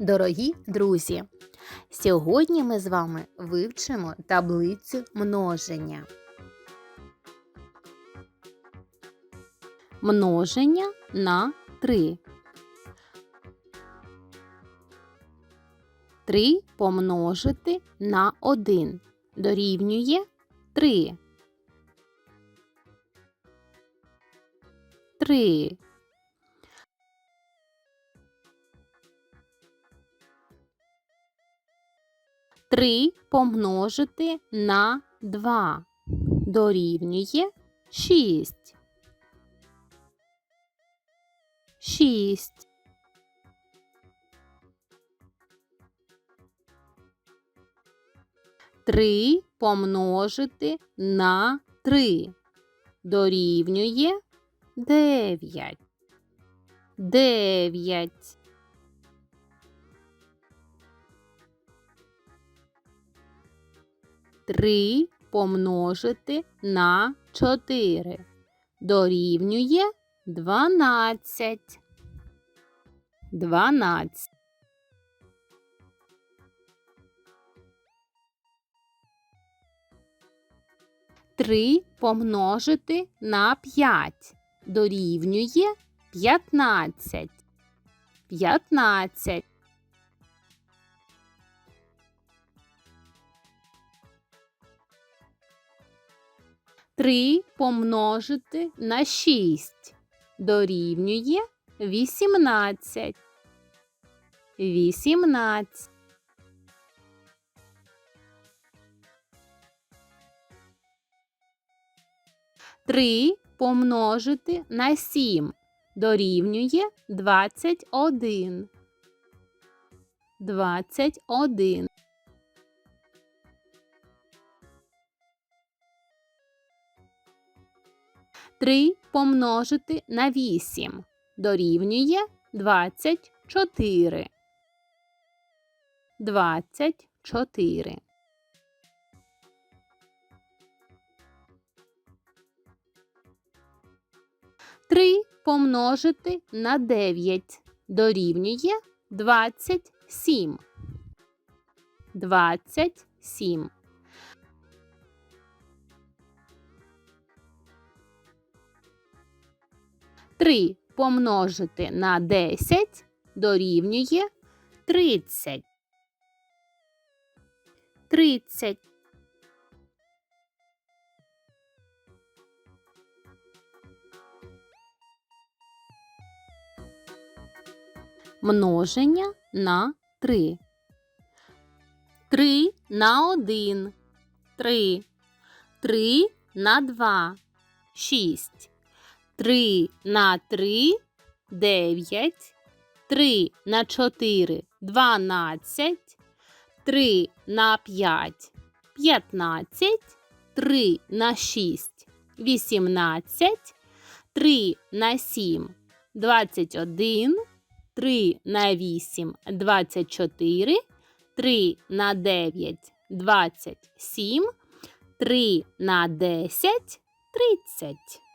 Дорогі друзі! Сьогодні ми з вами вивчимо таблицю множення. Множення на 3. 3 помножити на 1 дорівнює 3. 3. Три помножити на два дорівнює шість. Шість. Три помножити на три дорівнює дев'ять. Дев'ять. Три помножити на чотири дорівнює дванадцять. Дванадцять. Три помножити на п'ять дорівнює п'ятнадцять. П'ятнадцять. Три помножити на шість дорівнює вісімнадцять. Вісімнадцять. Три помножити на сім дорівнює двадцять один. Двадцять один. Три помножити на вісім дорівнює двадцять чотири. Двадцять чотири. Три помножити на дев'ять дорівнює двадцять сім. Двадцять сім. Три помножити на десять дорівнює тридцять. Тридцять. Множення на три. Три на один. Три. Три на два. Шість. Три на три дев'ять. Три на чотири дванадцять. Три на п'ять п'ятнадцять. Три на шість вісімнадцять. Три на сім двадцять один. 3 на 8 – 24, 3 на 9 – 27, 3 на 10 – 30.